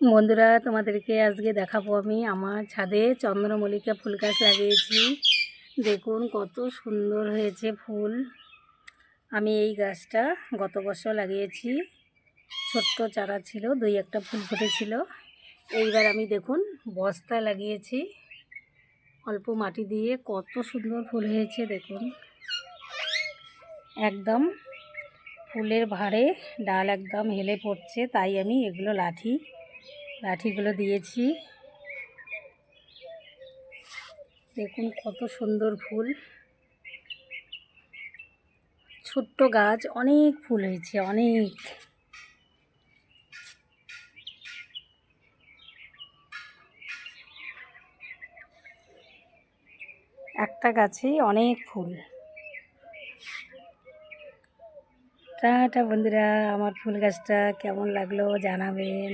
বন্ধুরা, তোমাদেরকে আজকে দেখাবো আমি আমার ছাদে চন্দ্রমল্লিকা ফুল গাছ লাগিয়েছি। দেখুন কত সুন্দর হয়েছে ফুল। আমি এই গাছটা গত বছর লাগিয়েছি। ছোট্ট চারা ছিল, দুই একটা ফুল ফুটেছিল। এইবার আমি দেখুন বস্তা লাগিয়েছি। অল্প মাটি দিয়ে কত সুন্দর ফুল হয়েছে, দেখুন। একদম ফুলের ভারে ডাল একদম হেলে পড়ছে, তাই আমি এগুলো লাঠি লাঠিগুলো দিয়েছি। দেখুন কত সুন্দর ফুল। ছোট্ট গাছ, অনেক ফুল হয়েছে, অনেক। একটা গাছে অনেক ফুল। টাটা বন্ধুরা, আমার ফুল গাছটা কেমন লাগল জানাবেন।